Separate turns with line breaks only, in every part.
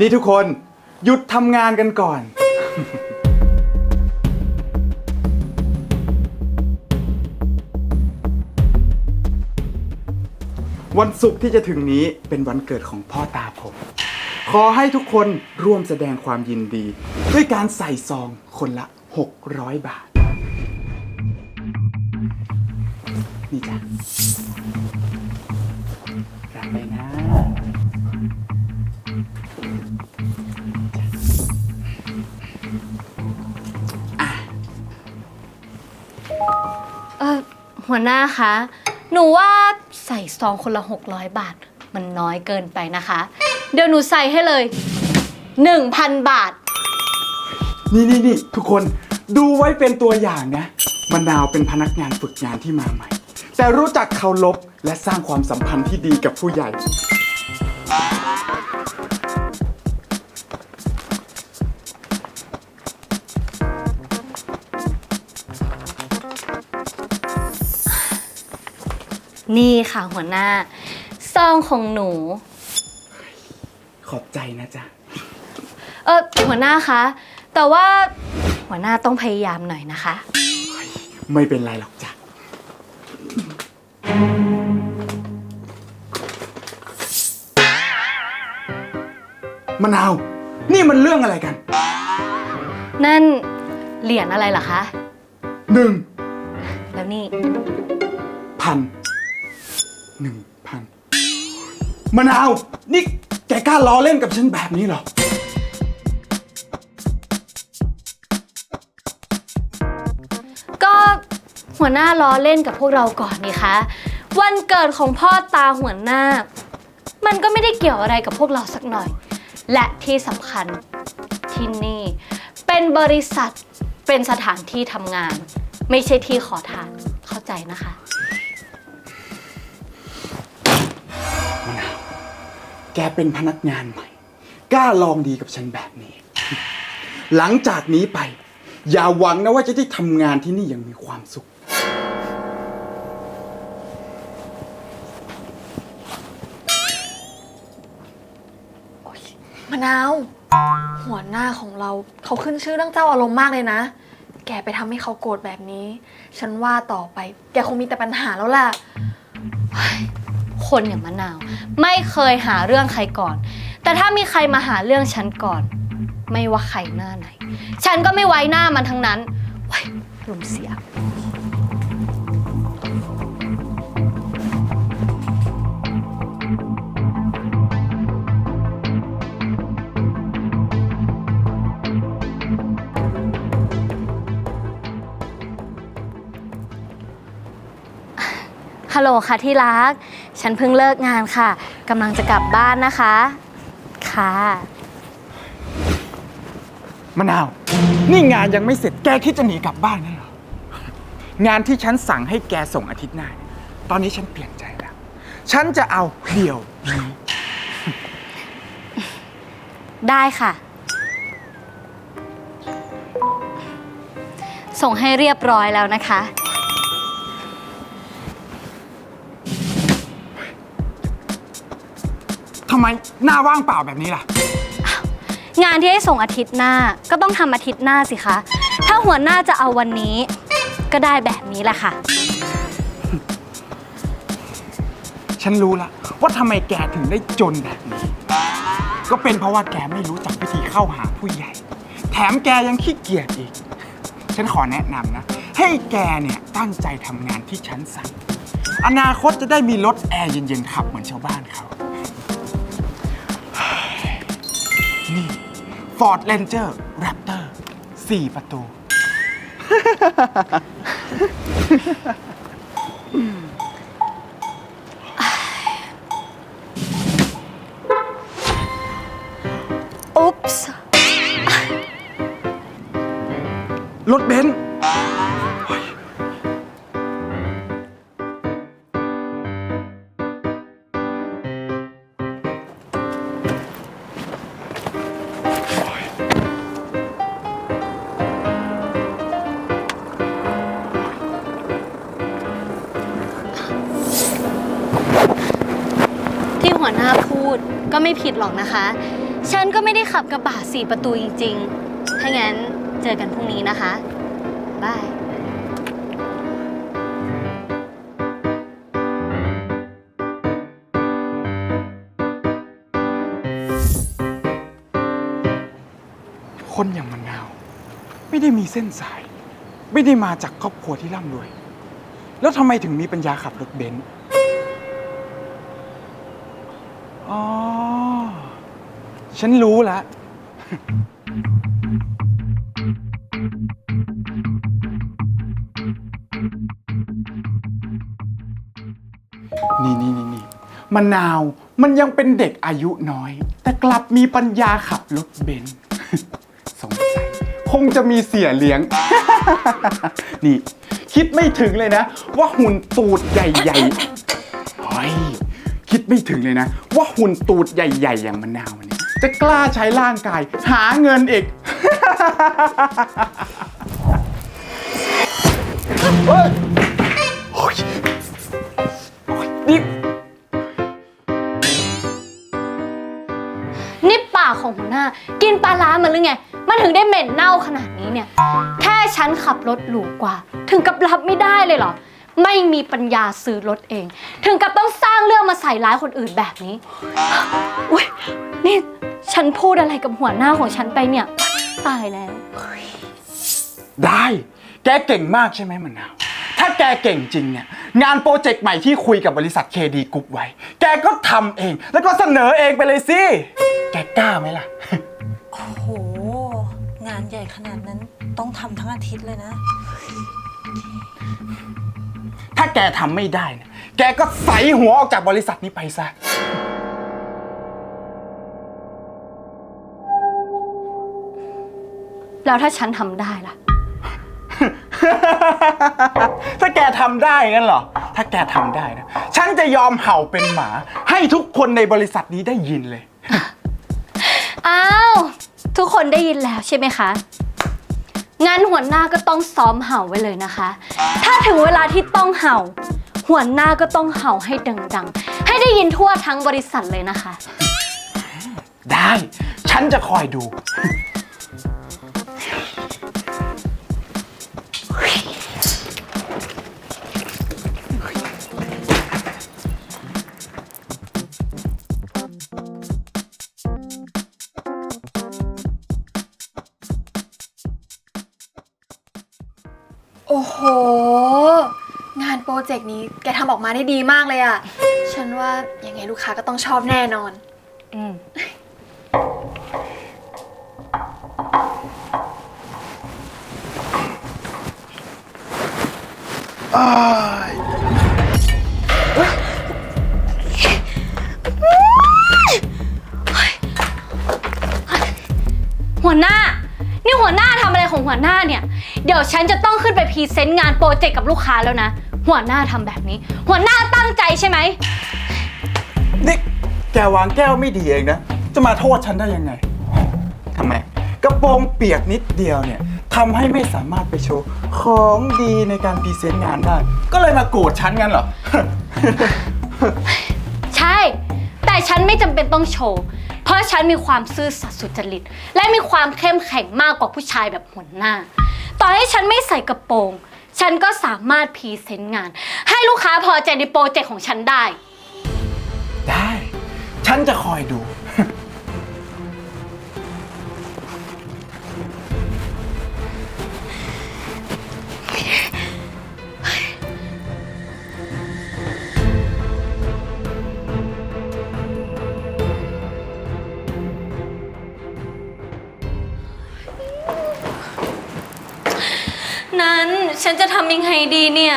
นี่ทุกคนหยุดทำงานกันก่อน วันศุกร์ที่จะถึงนี้เป็นวันเกิดของพ่อตาผม ขอให้ทุกคนร่วมแสดงความยินดี ด้วยการใส่ซองคนละ 600 บาท นี่จ้ะรับไปนะ
เออหัวหน้าคะ หนูว่าใส่ซองคนละ 600 บาท มันน้อยเกินไปนะคะ เดี๋ยวหนูใส่ให้เลย 1,000 บาท
นี่นี่นี่ทุกคนดูไว้เป็นตัวอย่างนะมะนาวเป็นพนักงานฝึกงานที่มาใหม่ แต่รู้จักเคารพและสร้างความสัมพันธ์ที่ดีกับผู้ใหญ่
นี่ค่ะหัวหน้า ซองของหนู
ขอบใจนะจ๊ะ
เออหัวหน้าคะ แต่ว่าหัวหน้าต้องพยายามหน่อยนะคะ
ไม่เป็นไรหรอกจ้ะ มะนาว นี่มันเรื่องอะไรกัน
นั่นเหรียญอะไรเหรอคะ
หนึ่ง
แล้วนี่
พันหนึ่งพันมะนาว นี่แกกล้าล้อเล่นกับฉันแบบนี้เหรอ
หัวหน้าล้อเล่นกับพวกเราก่อนนี่คะ วันเกิดของพ่อตาหัวหน้า มันก็ไม่ได้เกี่ยวอะไรกับพวกเราสักหน่อย และที่สำคัญที่นี่ เป็นบริษัทเป็นสถานที่ทำงาน ไม่ใช่ที่ขอทานเข้าใจนะคะมนา
แกเป็นพนักงานใหม่ กล้าลองดีกับฉันแบบนี้ หลังจากนี้ไป อย่าหวังนะว่าจะได้ทำงานที่นี่อย่างมีความสุข
มะนาว หัวหน้าของเราเขาขึ้นชื่อเรื่องเจ้าอารมณ์มากเลยนะ แกไปทำให้เขาโกรธแบบนี้ ฉันว่าต่อไป แกคงมีแต่ปัญหาแล้วล่ะ
คนอย่างมะนาว ไม่เคยหาเรื่องใครก่อน แต่ถ้ามีใครมาหาเรื่องฉันก่อน ไม่ว่าใครหน้าไหน ฉันก็ไม่ไว้หน้ามันทั้งนั้นเว้ยลมเสีย ฮัลโหลค่ะที่รัก ฉันเพิ่งเลิกงานค่ะกำลังจะกลับบ้านนะคะ ค่ะ
มะนาว นี่งานยังไม่เสร็จแกคิดจะหนีกลับบ้านนั่นเหรอ งานที่ฉันสั่งให้แกส่งอาทิตย์หน้าเนี่ยตอนนี้ฉันเปลี่ยนใจแล้ว ฉันจะเอาเดี่ยวนี้
ได้ค่ะ ส่งให้เรียบร้อยแล้วนะคะ
ทำไมหน้าว่างเปล่าแบบนี้ล่ะ
งานที่ให้ส่งอาทิตย์หน้าก็ต้องทำอาทิตย์หน้าสิคะ ถ้าหัวหน้าจะเอาวันนี้ ก็ได้แบบนี้แหละค่ะ
ฉันรู้ละว่าทำไมแกถึงได้จนแบบนี้ ก็เป็นเพราะว่าแกไม่รู้จักวิธีเข้าหาผู้ใหญ่ แถมแกยังขี้เกียจอีก ฉันขอแนะนำนะ ให้แกเนี่ยตั้งใจทำงานที่ฉันสั่งอนาคตจะได้มีรถแอร์เย็นๆขับเหมือนชาวบ้านเขา Ford Ranger Raptor 4 ประตู
หน้าพูดก็ไม่ผิดหรอกนะคะ ฉันก็ไม่ได้ขับกระบะสี่ประตูจริงๆ ถ้างั้นเจอกันพรุ่งนี้นะคะ บาย
คนอย่างมะนาว ไม่ได้มีเส้นสาย ไม่ได้มาจากครอบครัวที่ร่ำรวย แล้วทำไมถึงมีปัญญาขับรถเบนซ์ อ๋อ ฉันรู้แล้วนี่นี่นี่นี่มะนาวมันยังเป็นเด็กอายุน้อย แต่กลับมีปัญญาขับรถเบนซ์ สงสัยคงจะมีเสียเลี้ยง นี่ คิดไม่ถึงเลยนะ ว่าหุ่นตูดใหญ่ ๆ ไม่ถึงเลยนะ ว่าหุ่นตูดใหญ่ๆ อย่างมะนาวเนี่ยจะกล้าใช้ร่างกาย หาเงินอีก เฮ้ยโอ้ยโอ้ยนี่
นี่ปากของหัวหน้า กินปลาร้ามันหรือไง มันถึงได้เหม็นเน่าขนาดนี้เนี่ย แค่ฉันขับรถหรูกว่า ถึงกับรับไม่ได้เลยเหรอ ไม่มีปัญญาซื้อรถเอง ถึงกับต้องสร้างเรื่องมาใส่ร้ายคนอื่นแบบนี้ อุ้ยนี่ฉันพูดอะไรกับหัวหน้าของฉันไปเนี่ย ตายแล้ว
ได้ แกเก่งมากใช่ไหมมะนาว ถ้าแกเก่งจริงเนี่ย งานโปรเจกต์ใหม่ที่คุยกับบริษัทเคดีกรุ๊ปไว้ แกก็ทำเอง แล้วก็เสนอเองไปเลยสิ แกกล้าไหมล่ะ
โอ้โห งานใหญ่ขนาดนั้นต้องทำทั้งอาทิตย์เลยนะ
ถ้าแกทำไม่ได้เนี่ยแกก็ใส่หัวออกจากบริษัทนี้ไปซะ
แล้วถ้าฉันทำได้ล่ะ
ถ้าแกทำได้งั้นเหรอ ถ้าแกทำได้นะ ฉันจะยอมเห่าเป็นหมา ให้ทุกคนในบริษัทนี้ได้ยินเลย
อ้าว ทุกคนได้ยินแล้วใช่ไหมคะ งั้นหัวหน้าก็ต้องซ้อมเห่าไว้เลยนะคะ ถ้าถึงเวลาที่ต้องเห่า หัวหน้าก็ต้องเห่าให้ดังๆ ให้ได้ยินทั่วทั้งบริษัทเลยนะคะ
ได้ ฉันจะคอยดู
โอ้โห งานโปรเจกต์นี้แกทำออกมาได้ดีมากเลยอะฉันว่ายังไงลูกค้าก็ต้องชอบแน่นอน
อืม หัวหน้า นี่หัวหน้าทำอะไรของหัวหน้าเนี่ย เดี๋ยวฉันจะต้องขึ้นไปพรีเซนต์งานโปรเจกต์กับลูกค้าแล้วนะ หัวหน้าทำแบบนี้ หัวหน้าตั้งใจใช่ไหม
นี่แกวางแก้วไม่ดีเองนะ จะมาโทษฉันได้ยังไงทำไม กระโปรงเปียกนิดเดียวเนี่ยทำให้ไม่สามารถไปโชว์ของดีในการพรีเซนต์งานได้ ก็เลยมาโกรธฉันงั้นเหรอ
ใช่แต่ ฉันไม่จำเป็นต้องโชว์ เพราะฉันมีความซื่อสัตย์สุจริต และมีความเข้มแข็งมากกว่าผู้ชายแบบหัวหน้า ต่อให้ฉันไม่ใส่กระโปรง ฉันก็สามารถพรีเซนต์งาน ให้ลูกค้าพอใจในโปรเจกต์ของฉันได้
ได้ ฉันจะคอยดู
ฉันจะทำยังไงดีเนี่ย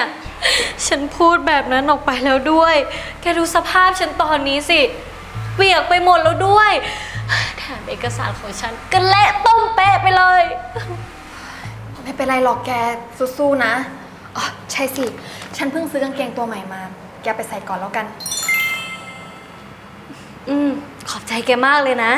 ฉันพูดแบบนั้นออกไปแล้วด้วย แกดูสภาพฉันตอนนี้สิ เปียกไปหมดแล้วด้วย แถมเอกสารของฉันก็เละต้มเป๊ะไปเลย
ไม่เป็นไรหรอกแกสู้ๆนะอ๋อใช่สิ ฉันเพิ่งซื้อกางเกงตัวใหม่มา แกไปใส่ก่อนแล้วกัน
อืม ขอบใจแกมากเลยนะ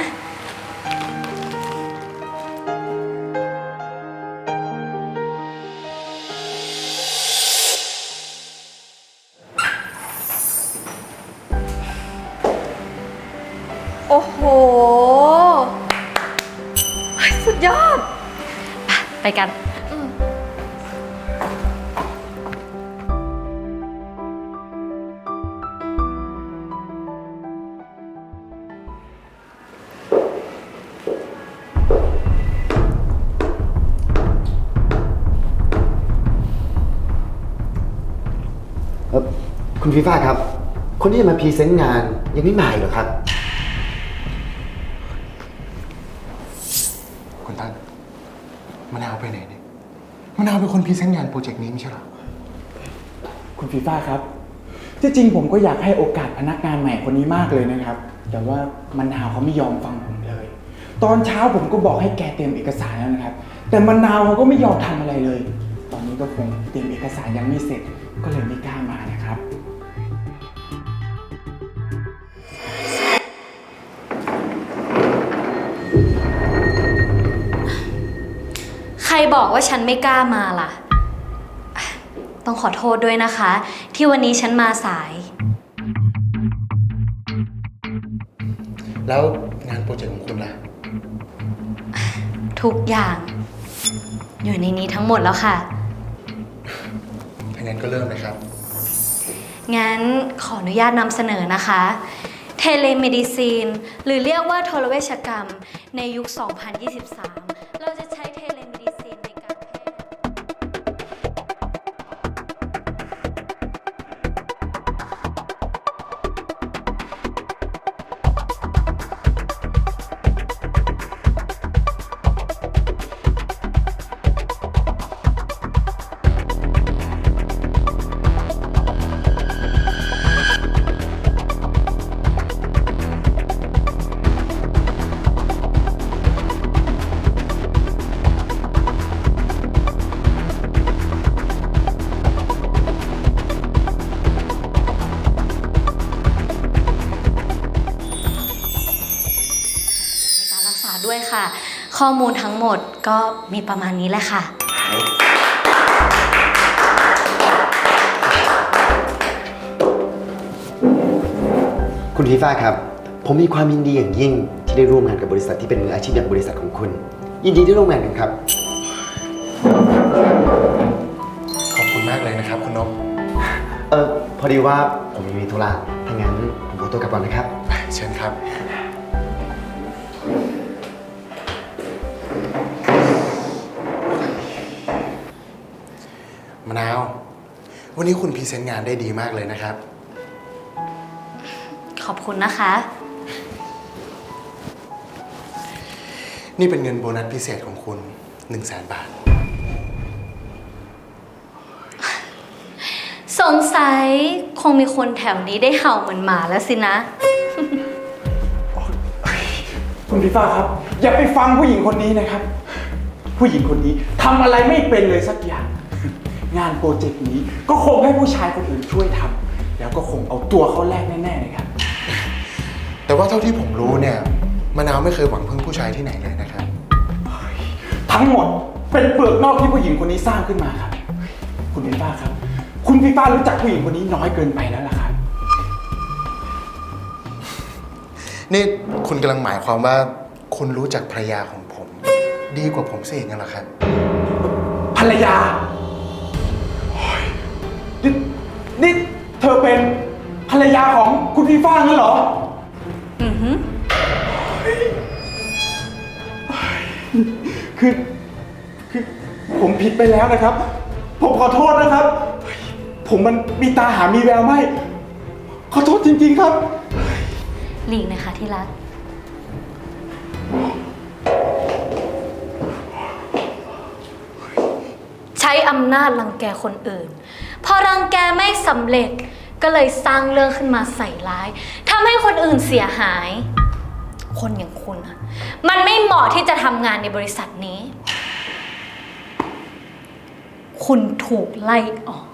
ฟีฟ่าครับ คนที่จะมาพรีเซนต์งานยังไม่มาอีกเหรอครับ
คุณตั้นมะนาวไปไหนเนี่ยมะนาวเป็นคนพรีเซนต์งานโปรเจกต์นี้ไม่ใช่เหรอ
คุณฟีฟ่าครับ ที่จริงผมก็อยากให้โอกาสพนักงานใหม่คนนี้มากเลยนะครับ แต่ว่ามันนาวเขาไม่ยอมฟังผมเลย ตอนเช้าผมก็บอกให้แกเตรียมเอกสารแล้วนะครับ แต่มันนาวเขาก็ไม่ยอมทำอะไรเลย ตอนนี้ก็คงเตรียมเอกสารยังไม่เสร็จ ก็เลยไม่กล้า บ
อกว่าฉันไม่กล้ามาล่ะ ต้องขอโทษด้วยนะคะ ที่วันนี้ฉันมาสาย
แล้วงานโปรเจกต์ของคุณล่ะ
ทุกอย่าง อยู่ในนี้ทั้งหมดแล้วค่ะ
ถ้างั้นก็เริ่มเลยครับ
งั้นขออนุญาตนำเสนอนะคะ เทเลเมดิซีน หรือเรียกว่าโทรเวชกรรมในยุค 2023 ด้วยค่ะ ข้อมูลทั้งหมดก็มีประมาณนี้แหละค่ะ
คุณฟีฟ่าครับ ผมมีความยินดีอย่างยิ่งที่ได้ร่วมงานกับบริษัทที่เป็นมืออาชีพอย่างบริษัทของคุณ ยินดีที่ร่วมงานกันครับ
ขอบคุณมากเลยนะครับคุณนพ
เออพอดีว่าผมยังมีธุระถ้างั้นผมขอตัวกลับก่อนนะครับ
เชิญครับ มะนาว วันนี้คุณพรีเซนต์งานได้ดีมากเลยนะครับ
ขอบคุณนะคะ
นี่เป็นเงินโบนัสพิเศษของคุณ1 0 0 0 0แสนบาท
สงสัยคงมีคนแถวนี้ได้เห่าเหมือนหมาแล้วสินะ
คุณฟีฟ่าครับ อย่าไปฟังผู้หญิงคนนี้นะครับ ผู้หญิงคนนี้ทำอะไรไม่เป็นเลยสักอย่าง งานโปรเจกต์นี้ก็คงให้ผู้ชายคนอื่นช่วยทำแล้วก็คงเอาตัวเขาแลกแน่ๆเลยครับ
แต่ว่าเท่าที่ผมรู้เนี่ยมะนาวไม่เคยหวังพึ่งผู้ชายที่ไหนเลยนะครับ
ทั้งหมดเป็นเปลือกนอกที่ผู้หญิงคนนี้สร้างขึ้นมาครับ คุณฟีฟ่าครับ คุณฟีฟ่ารู้จักผู้หญิงคนนี้น้อยเกินไปแล้วล่ะครับ
นี่คุณกำลังหมายความว่าคุณรู้จักภรรยาของผม ดีกว่าผมซะอีกงั้นเหรอครับ
ภรรยา นี่เธอเป็นภรรยาของคุณฟีฟ่างั้นเหรอ
อือหือ
คือคือผมผิดไปแล้วนะครับ ผมขอโทษนะครับเฮ้ยผมมันมีตาหามีแววไม่ ขอโทษจริงๆครับ
หลีกนะคะที่รัก ใช้อำนาจรังแกคนอื่น พอรังแกไม่สำเร็จก็เลยสร้างเรื่องขึ้นมาใส่ร้ายทำให้คนอื่นเสียหาย คนอย่างคุณอะมันไม่เหมาะที่จะทำงานในบริษัทนี้ คุณถูกไล่ออก